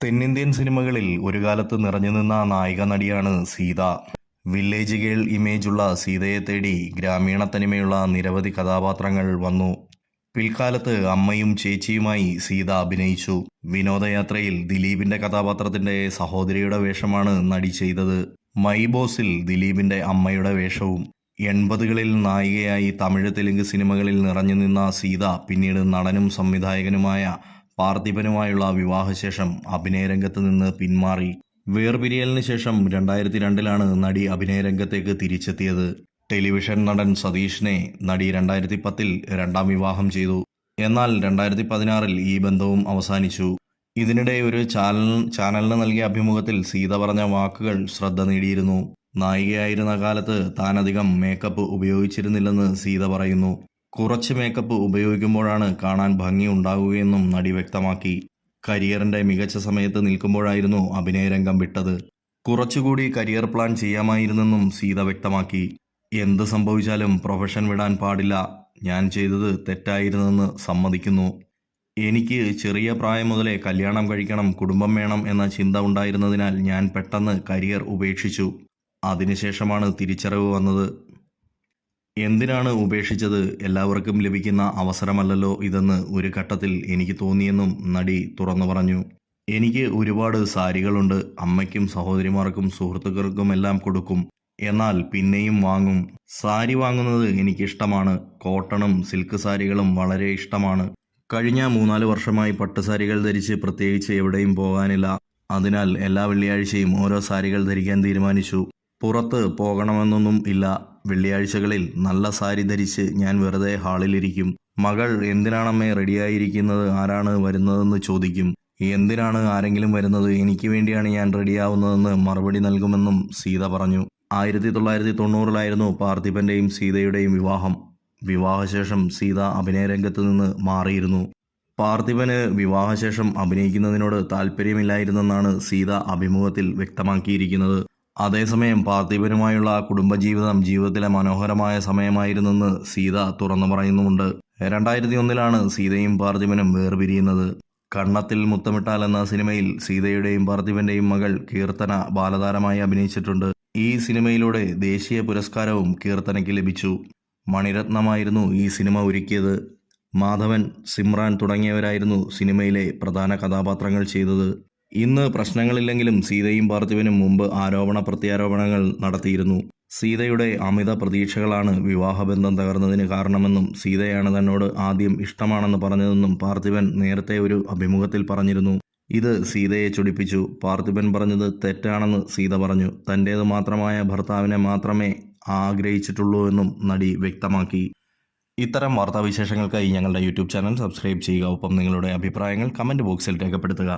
തെന്നിന്ത്യൻ സിനിമകളിൽ ഒരു കാലത്ത് നിറഞ്ഞുനിന്ന നായിക നടിയാണ് സീത. വില്ലേജ് ഗേൾ ഇമേജുള്ള സീതയെ തേടി ഗ്രാമീണ തനിമയുള്ള നിരവധി കഥാപാത്രങ്ങൾ വന്നു. പിൽക്കാലത്ത് അമ്മയും ചേച്ചിയുമായി സീത അഭിനയിച്ചു. വിനോദയാത്രയിൽ ദിലീപിന്റെ കഥാപാത്രത്തിന്റെ സഹോദരിയുടെ വേഷമാണ് നടി ചെയ്തത്. മൈ ബോസിൽ ദിലീപിന്റെ അമ്മയുടെ വേഷവും. എൺപതുകളിൽ നായികയായി തമിഴ് തെലുങ്ക് സിനിമകളിൽ നിറഞ്ഞു നിന്ന സീത പിന്നീട് നടനും സംവിധായകനുമായ പാർത്ഥിപനുമായുള്ള വിവാഹശേഷം അഭിനയരംഗത്ത് നിന്ന് പിന്മാറി. വേർപിരിയലിന് ശേഷം രണ്ടായിരത്തി രണ്ടിലാണ് നടി അഭിനയരംഗത്തേക്ക് തിരിച്ചെത്തിയത്. ടെലിവിഷൻ നടൻ സതീഷിനെ നടി രണ്ടായിരത്തി പത്തിൽ രണ്ടാം വിവാഹം ചെയ്തു. എന്നാൽ രണ്ടായിരത്തി പതിനാറിൽ ഈ ബന്ധവും അവസാനിച്ചു. ഇതിനിടെ ഒരു ചാനൽ ചാനലിന് നൽകിയ അഭിമുഖത്തിൽ സീത പറഞ്ഞ വാക്കുകൾ ശ്രദ്ധ നേടിയിരുന്നു. നായികയായിരുന്ന കാലത്ത് താനധികം മേക്കപ്പ് ഉപയോഗിച്ചിരുന്നില്ലെന്ന് സീത പറയുന്നു. കുറച്ച് മേക്കപ്പ് ഉപയോഗിക്കുമ്പോഴാണ് കാണാൻ ഭംഗി ഉണ്ടാകുകയെന്നും നടി വ്യക്തമാക്കി. കരിയറിന്റെ മികച്ച സമയത്ത് നിൽക്കുമ്പോഴായിരുന്നു അഭിനയരംഗം വിട്ടത്. കുറച്ചുകൂടി കരിയർ പ്ലാൻ ചെയ്യാമായിരുന്നെന്നും സീത വ്യക്തമാക്കി. എന്ത് സംഭവിച്ചാലും പ്രൊഫഷൻ വിടാൻ പാടില്ല. ഞാൻ ചെയ്തത് തെറ്റായിരുന്നെന്ന് സമ്മതിക്കുന്നു. എനിക്ക് ചെറിയ പ്രായം മുതലേ കല്യാണം കഴിക്കണം കുടുംബം വേണം എന്ന ചിന്ത ഉണ്ടായിരുന്നതിനാൽ ഞാൻ പെട്ടെന്ന് കരിയർ ഉപേക്ഷിച്ചു. അതിനുശേഷമാണ് തിരിച്ചറിവ് വന്നത്. എന്തിനാണ് ഉപേക്ഷിച്ചത് എല്ലാവർക്കും ലഭിക്കുന്ന അവസരമല്ലല്ലോ ഇതെന്ന് ഒരു ഘട്ടത്തിൽ എനിക്ക് തോന്നിയെന്നും നടി തുറന്നു പറഞ്ഞു. എനിക്ക് ഒരുപാട് സാരികളുണ്ട് അമ്മയ്ക്കും സഹോദരിമാർക്കും സുഹൃത്തുക്കൾക്കും എല്ലാം കൊടുക്കും. എന്നാൽ പിന്നെയും വാങ്ങും. സാരി വാങ്ങുന്നത് എനിക്കിഷ്ടമാണ്. കോട്ടണും സിൽക്ക് സാരികളും വളരെ ഇഷ്ടമാണ്. കഴിഞ്ഞ മൂന്നാൽ വർഷമായി പട്ടുസാരികൾ ധരിച്ച് പ്രത്യേകിച്ച് എവിടെയും പോകാനില്ല. അതിനാൽ എല്ലാ വെള്ളിയാഴ്ചയും ഓരോ സാരികൾ ധരിക്കാൻ തീരുമാനിച്ചു. പുറത്ത് പോകണമെന്നൊന്നും ഇല്ല. വെള്ളിയാഴ്ചകളിൽ നല്ല സാരി ധരിച്ച് ഞാൻ വെറുതെ ഹാളിലിരിക്കും മകൾ എന്തിനാണമ്മേ റെഡിയായിരിക്കുന്നത്? ആരാണ് വരുന്നതെന്ന് ചോദിക്കും. എന്തിനാണ് ആരെങ്കിലും വരുന്നത്? എനിക്ക് വേണ്ടിയാണ് ഞാൻ റെഡിയാവുന്നതെന്ന് മറുപടി നൽകുമെന്നും സീത പറഞ്ഞു. ആയിരത്തി തൊള്ളായിരത്തി തൊണ്ണൂറിലായിരുന്നു പാർത്ഥിപന്റെയും സീതയുടെയും വിവാഹം. വിവാഹശേഷം സീത അഭിനയരംഗത്ത് നിന്ന് മാറിയിരുന്നു. പാർത്ഥിപന് വിവാഹശേഷം അഭിനയിക്കുന്നതിനോട് താല്പര്യമില്ലായിരുന്നെന്നാണ് സീത അഭിമുഖത്തിൽ വ്യക്തമാക്കിയിരിക്കുന്നത്. അതേസമയം പാർത്ഥിപനുമായുള്ള കുടുംബജീവിതം ജീവിതത്തിലെ മനോഹരമായ സമയമായിരുന്നെന്ന് സീത തുറന്നു പറയുന്നുമുണ്ട്. രണ്ടായിരത്തി ഒന്നിലാണ് സീതയും പാർത്ഥിപനും വേർപിരിയുന്നത്. കണ്ണത്തിൽ മുത്തമിട്ടാൽ എന്ന സിനിമയിൽ സീതയുടെയും പാർത്ഥിപന്റെയും മകൾ കീർത്തന ബാലതാരമായി അഭിനയിച്ചിട്ടുണ്ട്. ഈ സിനിമയിലൂടെ ദേശീയ പുരസ്കാരവും കീർത്തനയ്ക്ക് ലഭിച്ചു. മണിരത്നമായിരുന്നു ഈ സിനിമ ഒരുക്കിയത്. മാധവൻ സിമ്രാൻ തുടങ്ങിയവരായിരുന്നു സിനിമയിലെ പ്രധാന കഥാപാത്രങ്ങൾ ചെയ്തത്. ഇന്ന് പ്രശ്നങ്ങളില്ലെങ്കിലും സീതയും പാർത്ഥിവനും മുമ്പ് ആരോപണ പ്രത്യാരോപണങ്ങൾ നടത്തിയിരുന്നു. സീതയുടെ അമിത പ്രതീക്ഷകളാണ് വിവാഹബന്ധം തകർന്നതിന് കാരണമെന്നും സീതയാണ് തന്നോട് ആദ്യം ഇഷ്ടമാണെന്ന് പറഞ്ഞതെന്നും പാർത്ഥിവൻ നേരത്തെ ഒരു അഭിമുഖത്തിൽ പറഞ്ഞിരുന്നു. ഇത് സീതയെ ചൊടിപ്പിച്ചു. പാർത്ഥിവൻ പറഞ്ഞത് തെറ്റാണെന്ന് സീത പറഞ്ഞു. തന്റേത് മാത്രമായ ഭർത്താവിനെ മാത്രമേ ആഗ്രഹിച്ചിട്ടുള്ളൂ എന്നും നടി വ്യക്തമാക്കി. ഇത്തരം വാർത്താവിശേഷങ്ങൾക്കായി ഞങ്ങളുടെ യൂട്യൂബ് ചാനൽ സബ്സ്ക്രൈബ് ചെയ്യുക. ഒപ്പം നിങ്ങളുടെ അഭിപ്രായങ്ങൾ കമന്റ് ബോക്സിൽ രേഖപ്പെടുത്തുക.